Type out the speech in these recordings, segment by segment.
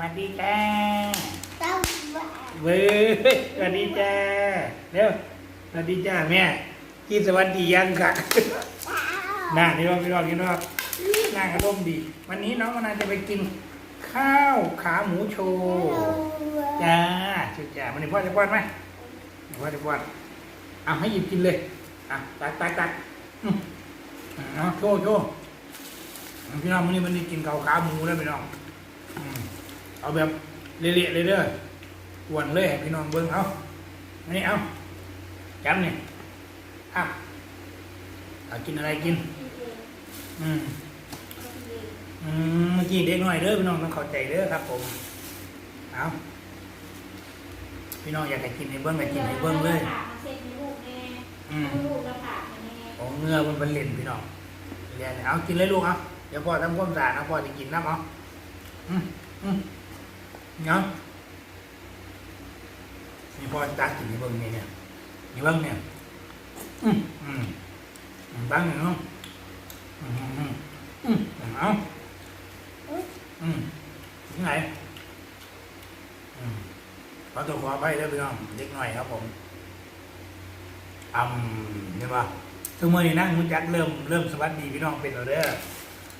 วัสดีจ้าต้องเว้ยสวัสดีจ้าเร็วสวัสดีจ้าแม่กินสวัสดียังค่ะน่านี่ว่าพี่รองกินว่าน่าอารมณ์ดี วันนี้น้องมนาจะไปกิน ข้าวขาหมูโชว์จ้าชุดจ้าวันนี้พ่อจะป้อนไหมพ่อจะป้อนเอาให้หยิบกินเลยอะตักตักตักอืมเอาโชว์โชว์พี่น้องวันนี้วันนี้กินข้าวขาหมูแล้วพี่น้องอืม เอาแบบเละๆเลยเด้อหวนเลยให้พี่น้องเบิ่งเอาอันนี้เอาจำเนี่ยอะเอากินอะไรกิน อืมอืมเมื่อกี้เด็กหน่อยเด้อพี่น้องต้องเข้าใจเด้อครับ ผมเอาพี่น้องอยากให้กินให้เบิ้งให้กินให้เบิ้งเลยเช็ดในลูกแน่อืมลูกแล้วค่ะแน่ของเงือมันเป็นเล่นพี่น้องเรียนเอากินเลยลูกเอาเดี๋ยวพ่อทำความสะอาดนะพ่อจะกินน้ำเอาอืมอืม เนาะนี่พ่อตักกินให้เบิ้งเนี่ยเนี่ยนี่เบิ้งเนี่ยอืมอืมอืมตั้งหนึ่งเนาะอืมอืมอืมอืมเอาอืมที่ไหนอืมขอตัวขอไปได้อพี่น้องเด็กหน่อยครับผมอ่ำใช่ปะทุกมื่อนี่นั่งมุจักเริ่มเริ่มสวัสดีพี่น้องเป็นออเดอร์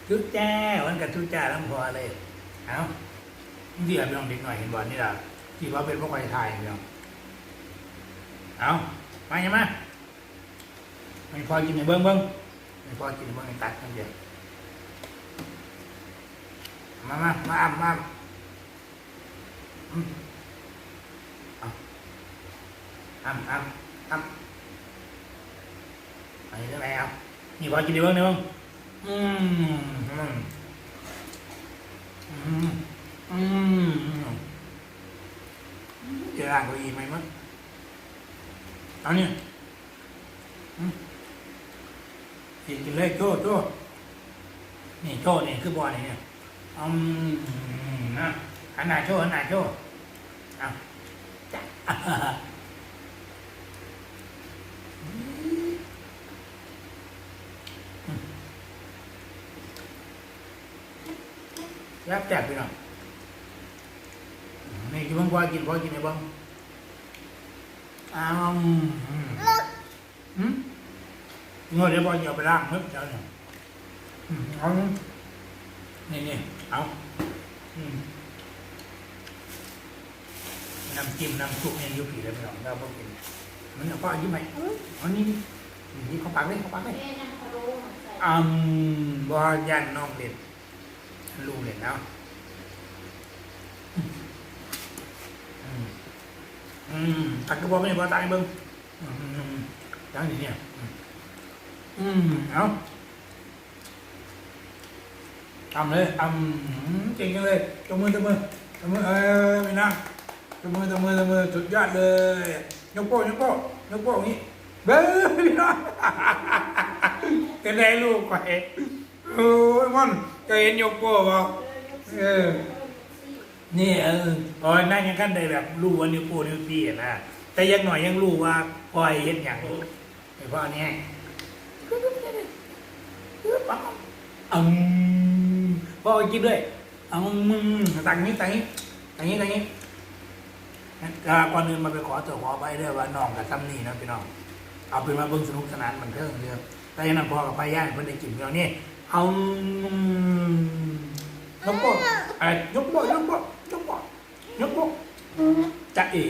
ทุกแจ้วันกับทุกแจ้แล้วพอเลยเอา ที่พี่น้องเด็กหน่อยเห็นบอลนี่ล่ะที่ว่าเป็นพวกไฟไทยพี่น้องเอามาใช่ไหมไม่พอกินในเบิ้งเบิ้งไม่พอกินในเบิ้งในตัดกันเดียวมามามาอ่ำมาอืมเอาอ่ำอ่ำอ่ำอันนี้เรื่องอะไรครับนี่พอกินด้บ้างได้บ้างอืมอืมอืม อืมจออ่างเก้าอี้ไหมมั้งเอาเนี่ยกินกินเลยโจ้โจ้นี่โจ้นี่คือบอลเนี่ยอืมนะหันหน้าโจ้หันหน้าโจ้เอาจ้ะยับแจกไปหน่อย นี่กินบ้างพอกินพอกินไอ้บ้างอ้าวอืมอืมงอเดี๋ยวบอลอย่าไปล้างเพิ่มเจ้าเนี่ยอืมเอานี่นี่เอาอืมน้ำจิ้มน้ำซุปเนี่ยอยุบผีเลยไม่ต้องเราบ่กินมันเอาป้ายิ้มไหมอันนี้นี่นี่เขาปากเลยเขาปากเลยแม่นั่งพะโล้ใส่อืมบอย่านน้องเด็ดลูกเด็ดแล้วอืม อืมตักกระบอกไม่ได้บอกตายเบิ้งอืมอืมอืมจังนี่เนี่ยอืมอืมเอาทำเลยทำเก่งจังเลยตบมือตบมือตบมือเออไม่นั่งตบมือตบมือตบมือสุดยอดเลยยกโป้ยกโป้ยกโป้อย่างนี้เบ้อพี่น้องก็ได้ลูกไปโอ้ยมันก็เห็นยกโป้บ่เออ นี่เออพอนั่งยังกันได้แบบรู้ว่านิ้วโป้นิ้วตีอะนะแต่ยังหน่อยยังรู้ว่าพอยเห็นอย่างไอ้พ่อเนี้ยอืมพ่อเอากินด้วยอืมตังนี้ตังนี้ตังนี้ตังนี้ก็ก่อนอื่นมาไปขอตัวขอไปด้วยว่าน้องกับซ้ำนี่นะพี่น้องเอาเป็นมาเบิ่งสนุกสนานมันเทิงเรื่องแต่ยังนั้นพอกับไปย่างเพิ่นได้กินเดี๋ยนี้เอายกโป้อะไรยกโป้ยกโป้ ยกโป้ยกโป้จะเอ๋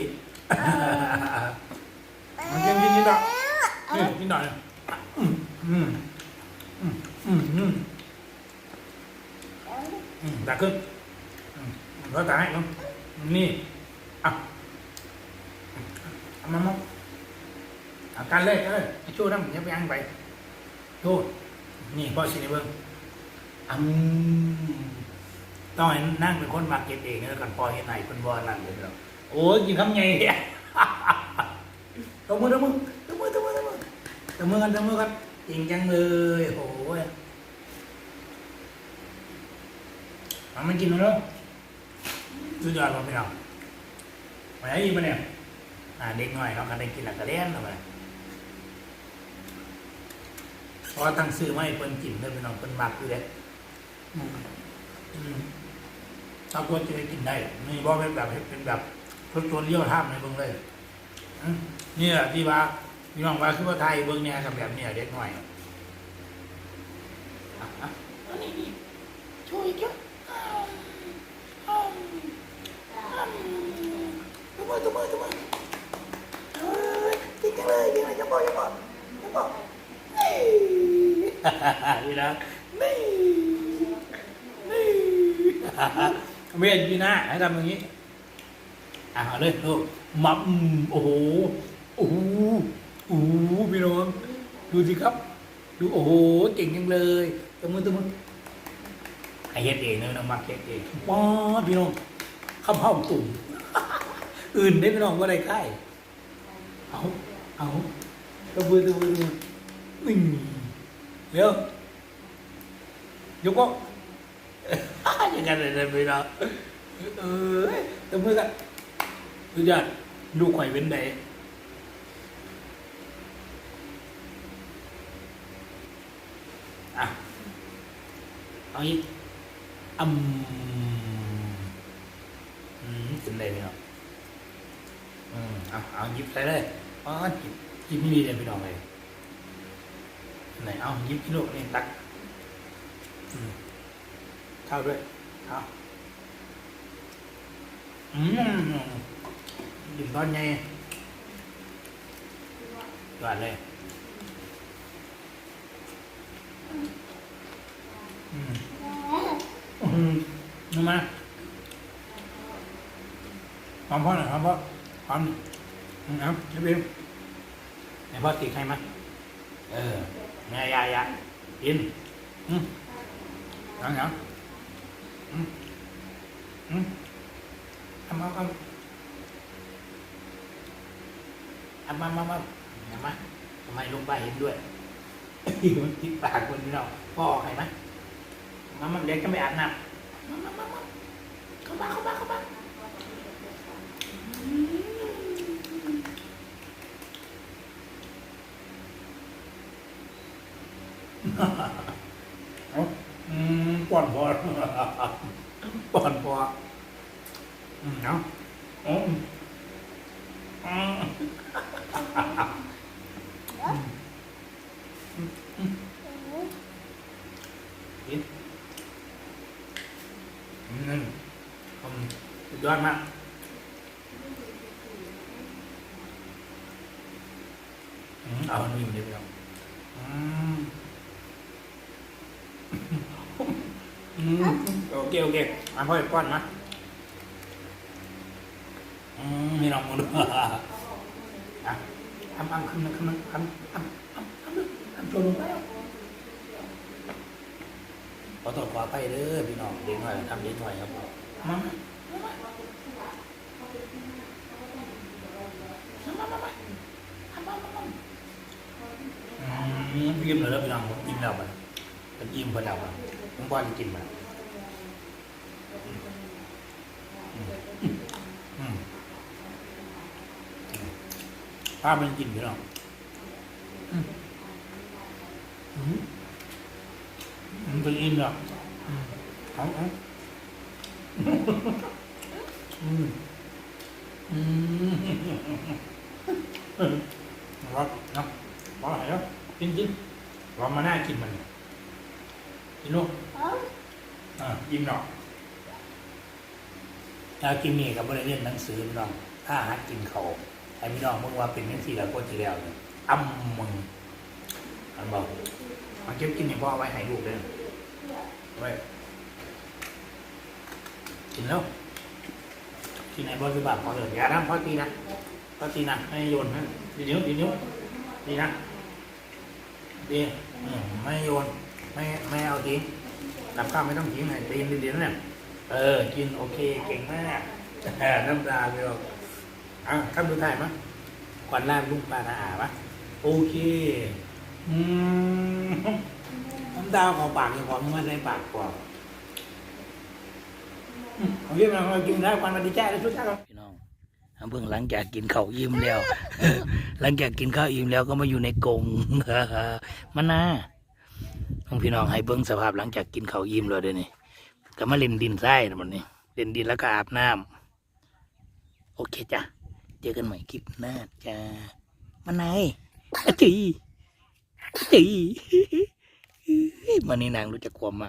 มันยังกินนิดหน่อยนี่นิดหน่อยอืมอืมอืมอืมอืมอืมดักขึ้นอืมแล้วตายเนาะนี่อะเอามามาเอากันเลยกันเลยไอ้โจ้นั่งยังไปยังไปโจ้นี่พ่อสิในเบิ้งอืม ต้องให้นั่งเป็นคนมาเก็บเองแล้วกันพอเห็นไหนเป็นบอนั่นเลยเราโอ้ยกินคำใหญ่เนี่ยตบมือตบมือตบมือตบมือตบมือตบมือกันตบมือกันจริงจังเลยโอ้ยเอามันกินแล้วสุดยอดเลยพี่น้องไปไหนอีกมาเนี่ยอ่าเด็กหน่อยเขาก็ได้กินหลักกระเล่นเอาไปเพราะว่าตั้งซื้อมาให้เพิ่นกินเด้อพี่น้องเพิ่นมักอยู่เด้อืมอืม ถ้าควรจะได้กินได้นี่บอกเป็นแบบเป็นแบบทดตัวเลี้ยวท่ามในเบิ้งเลยอืมเนี่ยที่ว่าพี่น้องว่าคือว่าไทยเบิ้งเนี่ยกับแบบเนี่ยเด็กหน่อยอะอะอันนี้นี่ช่วยช่วยอ้าวอ้าวอ้าวตัวมือตัวมือตัวมือเฮ้ยจริงจังเลยจริงเลยจะบอกจะบอกจะบอกนี่นี่นะนี่นี่ เวียนพี่หน้าให้ทำอย่างนี้ อะเอาเลยลูกมัมโอ้โหโอ้โหโอ้โหพี่น้องดูสิครับ ดูโอ้โหเก่งจังเลยตะมือตะมือไอเฮ็ดเองเนอะน้ำมักเฮ็ดเองป๊อพี่น้องข้าวเผาตุ่มอื่นได้พี่น้องว่าอะได้ค่ายเอาเอาตะมือตะมือตะมือนี่เร็วยกก็ อย่างนั้นเลยนะพี่น้องเออแตะมือกันสุดยอดลูกข่อยเป็นไดอะเอาอีกอืมอืมกินได้พี่น้องอืมเอาเอาหยิบใส่เลยอ๋อหยิบหยิบไม่ดีเลยพี่น้องเลยไหนเอาหยิบพี่ลูกนี่ตัก อืมเข้าด้วย เข้าอืมหยิบก้อนไงหวานเลยอืมอืมนี่มาหอมพ่อหน่อยหอมพ่อหอมอืมเอาพี่บิมไหนพ่อตีใครมาเออแม่ยายยายกินอืมเอาเอา อืมอืมเอามาเอาเอามามามาเอามาทำไมลงไปเห็นด้วยมันติดปากคนนี้เราพ่อออกไหมมามันเด็กก็ไม่อาบน้ำมามามามาเข้ามาเข้ามาเข้ามาอืมป้อนพอ ป้อนพออืมเอาอืมอืมกินอืมอืมสุดยอดมาก โอเคโอเคอันพ่อป้อนมะอืมนี่ลองมาดูอะทำอันคำนึงคำนึงคำคำคำคำนึงคำตัวลงไปขอต่อจขวาไปเด้อพี่น้องเด็กหน่อยทำเด็กหน่อยครับมามอิ่มเลยแล้วพี่น้องอิ่มแล้วมันเป็นอิ่มเพิ่นแล้วผมบ่ได้กินมัน ถ้ามันกินพี่น้องอืมอืมมันเป็นอิ่มแล้วอืมเอาเอาอืมอืมครับเนาะพอแล้วกินกินลองมาหน้ากินมันกินลูกอ่ากินเนาะถ้ากินนี่กับบริเรียนหนังสือพี่น้องถ้าหัดกินเขาว ไอ้พี่น้องมึงว่าเป็นยังสี่แล้วก็ทีแล้วเนี่ยอ้ำมึงอันบอกมาเก็บกินให้พ่อไว้ให้ลูกเลยไว้กินแล้วกินให้พ่อคือบาปพอเลยอย่าทำพ่อตีนะพ่อตีนะให้โยนนะดีนิ้วดีนิ้วดีนะดีไม่โยนไม่ไม่เอาทิ้งนับข้าวไม่ต้องทิ้งให้ตีนดีๆนะเนี่ยเออ กินโอเคเก่งมากน้ำตาไปอ อะคำสุดท้ายมั้ยควันล่างลุงปลาหนาปะโอเค อืมน้ำตาเของปากอย่างของมันในปากกว่าอืมเอาเยี่ยมเรากินได้ควันมันดีแจ้เลยชุดแจ้ครับพี่น้องเพิ่งหลังจากกินข้าวอิ่มแล้ว หลังจากกินข้าวอิ่มแล้วก็มาอยู่ในกรงมันน่าของพี่น้องให้เบิ้งสภาพหลังจากกินข้าวอิ่มเลยเดี๋ยวนี้ก็มาเล่นดินทรายนะมันนี่เล่นดินแล้วก็อาบน้ำโอเคจ้ะ จอกันใหม่คลิปหน้าจ้ามาไหนอะจีจีมันนี่นางรู้จักความมาก